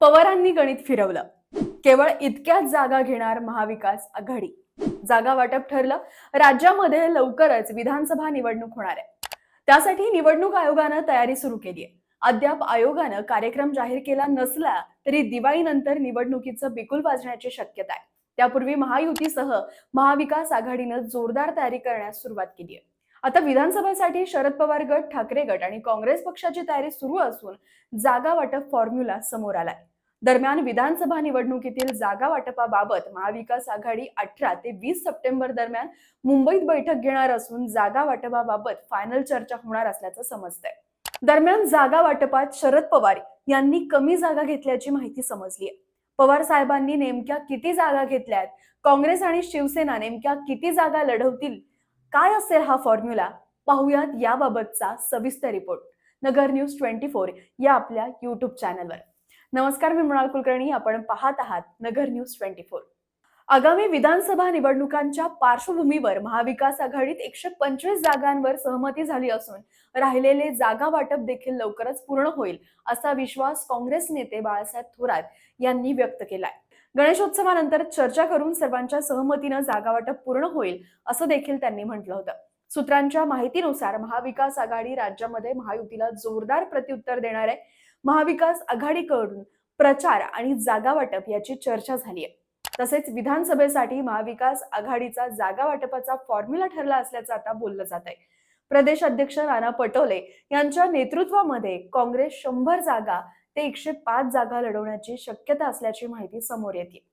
पवारांनी गणित फिरवलं. केवळ इतक्याच जागा घेणार महाविकास आघाडी. जागा वाटप ठरलं. राज्यामध्ये लवकरच विधानसभा निवडणूक होणार आहे. त्यासाठी निवडणूक आयोगानं तयारी सुरू केली आहे. अद्याप आयोगानं कार्यक्रम जाहीर केला नसला तरी दिवाळीनंतर निवडणुकीचं बिगुल वाजण्याची शक्यता आहे. त्यापूर्वी महायुतीसह महाविकास आघाडीनं जोरदार तयारी करण्यास सुरुवात केली आहे. आता विधानसभेसाठी शरद पवार गट ठाकरे गट आणि काँग्रेस पक्षाची तयारी सुरू असून जागा वाटप फॉर्म्युला समोर आलाय. दरम्यान विधानसभा निवडणुकीतील जागा वाटपाबाबत महाविकास आघाडी अठरा ते वीस सप्टेंबर दरम्यान मुंबईत बैठक घेणार असून जागा वाटपाबाबत फायनल चर्चा होणार असल्याचं समजतंय. दरम्यान जागा वाटपात शरद पवार यांनी कमी जागा घेतल्याची माहिती समजली आहे पवार साहेबांनी नेमक्या किती जागा घेतल्यात? काँग्रेस आणि शिवसेना नेमक्या किती जागा लढवतील? काय असेल हा फॉर्म्युला पाहूयात याबाबतचा सविस्तर report Nagar news twenty four या आपल्या युट्यूब चॅनलवर नमस्कार मी मृणाल कुलकर्णी. आपण पाहत आहात नगर न्यूज ट्वेंटी फोर आगामी विधानसभा निवडणुकांच्या पार्श्वभूमीवर महाविकास आघाडीत एकशे पंचवीस जागांवर सहमती झाली असून राहिलेले जागा वाटप देखील लवकरच पूर्ण होईल असा विश्वास काँग्रेस नेते बाळासाहेब थोरात यांनी व्यक्त केलाय. गणेशोत्सवानंतर चर्चा करून सर्वांच्या सहमतीनं जागा वाटप पूर्ण होईल असं देखील त्यांनी म्हटलं होतं. सूत्रांच्या माहितीनुसार महाविकास आघाडी राज्यामध्ये महायुतीला जोरदार प्रत्युत्तर देणार आहे. महाविकास आघाडीकडून प्रचार आणि जागा वाटप याची चर्चा झाली आहे. तसेच विधानसभेसाठी महाविकास आघाडीचा जागा वाटपाचा फॉर्म्युला ठरला असल्याचं आता बोललं जात आहे. प्रदेश अध्यक्ष नाना पटोले यांच्या नेतृत्वामध्ये काँग्रेस शंभर जागा ते एकशे पाच जागा लढवण्याची शक्यता असल्याची माहिती समोर येते.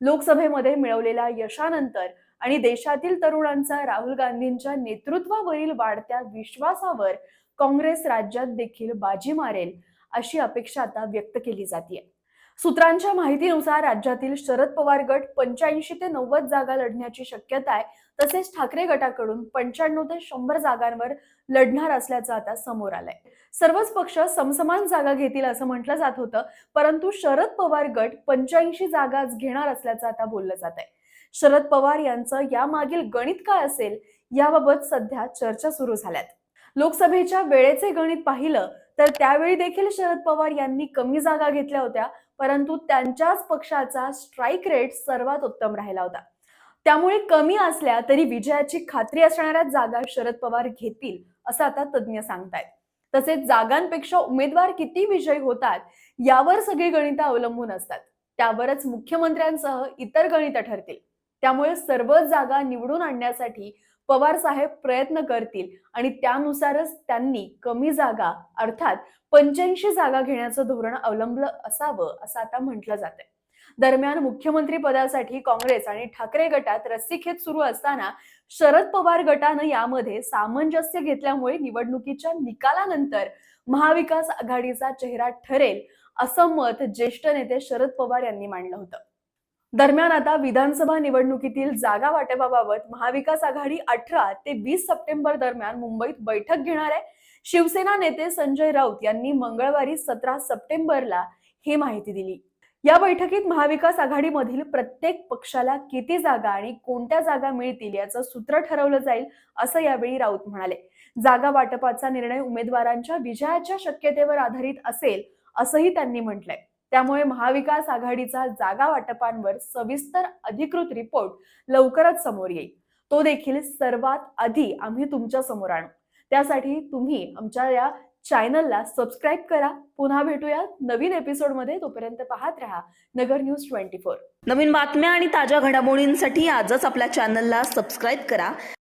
लोकसभेमध्ये मिळवलेल्या यशानंतर आणि देशातील तरुणांचा राहुल गांधींच्या नेतृत्वावरील वाढत्या विश्वासावर काँग्रेस राज्यात देखील बाजी मारेल अशी अपेक्षा आता व्यक्त केली जाते सूत्रांच्या माहितीनुसार राज्यातील शरद पवार गट पंच्याऐंशी ते नव्वद जागा लढण्याची शक्यता आहे. तसेच ठाकरे गटाकडून पंच्याण्णव ते शंभर जागांवर लढणार असल्याचं आता समोर आलंय. सर्वच पक्ष समसमान जागा घेतील असं म्हटलं जात होतं परंतु शरद पवार गट पंच्याऐंशी जागाच घेणार असल्याचं आता बोललं जात आहे. शरद पवार यांचं यामागील गणित काय असेल याबाबत सध्या चर्चा सुरू झाल्यात. लोकसभेच्या वेळेचे गणित पाहिलं तर त्यावेळी देखील शरद पवार यांनी कमी जागा घेतल्या होत्या परंतु त्यांच्याच पक्षाचा स्ट्राईक रेट सर्वात उत्तम राहिला होता. त्यामुळे कमी असल्या तरी विजयाची खात्री असणाऱ्या जागा शरद पवार घेतील असं आता तज्ज्ञ सांगतायत. तसेच जागांपेक्षा उमेदवार किती विजयी होतात यावर सगळी गणितं अवलंबून असतात. त्यावरच मुख्यमंत्र्यांसह इतर गणितं ठरतील. त्यामुळे सर्वच जागा निवडून आणण्यासाठी पवार साहेब प्रयत्न करतील आणि त्यानुसारच त्यांनी कमी जागा अर्थात पंच्याऐंशी जागा घेण्याचं धोरण अवलंबलं असावं असं आता म्हटलं जात आहे दरम्यान मुख्यमंत्री पदासाठी काँग्रेस आणि ठाकरे गटात रस्सीखेच सुरू असताना शरद पवार गटानं यामध्ये सामंजस्य घेतल्यामुळे निवडणुकीच्या निकालानंतर महाविकास आघाडीचा चेहरा ठरेल असं मत ज्येष्ठ नेते शरद पवार यांनी मांडलं होतं. दरम्यान आता विधानसभा निवडणुकीतील जागा वाटपाबाबत महाविकास आघाडी अठरा ते वीस सप्टेंबर दरम्यान मुंबईत बैठक घेणार आहे. शिवसेना नेते संजय राऊत यांनी मंगळवारी सतरा सप्टेंबरला ही माहिती दिली. या बैठकीत महाविकास आघाडीमधील प्रत्येक पक्षाला किती जागा आणि कोणत्या जागा मिळतील याचं सूत्र ठरवलं जाईल असं यावेळी राऊत म्हणाले. जागा वाटपाचा निर्णय उमेदवारांच्या विजयाच्या शक्यतेवर आधारित असेल असंही त्यांनी म्हटलंय. त्यामुळे महाविकास आघाडीचा जागा वाटपांवर सविस्तर अधिकृत रिपोर्ट लवकरच समोर येईल. तो देखील सर्वात आधी आम्ही तुमच्यासमोर आणू. त्यासाठी तुम्ही आमच्या या चॅनलला सबस्क्राईब करा. पुन्हा भेटूया नवीन एपिसोडमध्ये. तोपर्यंत पाहत राहा नगर न्यूज ट्वेंटी फोर. नवीन बातम्या आणि ताज्या घडामोडींसाठी आजच आपल्या चॅनलला सबस्क्राईब करा.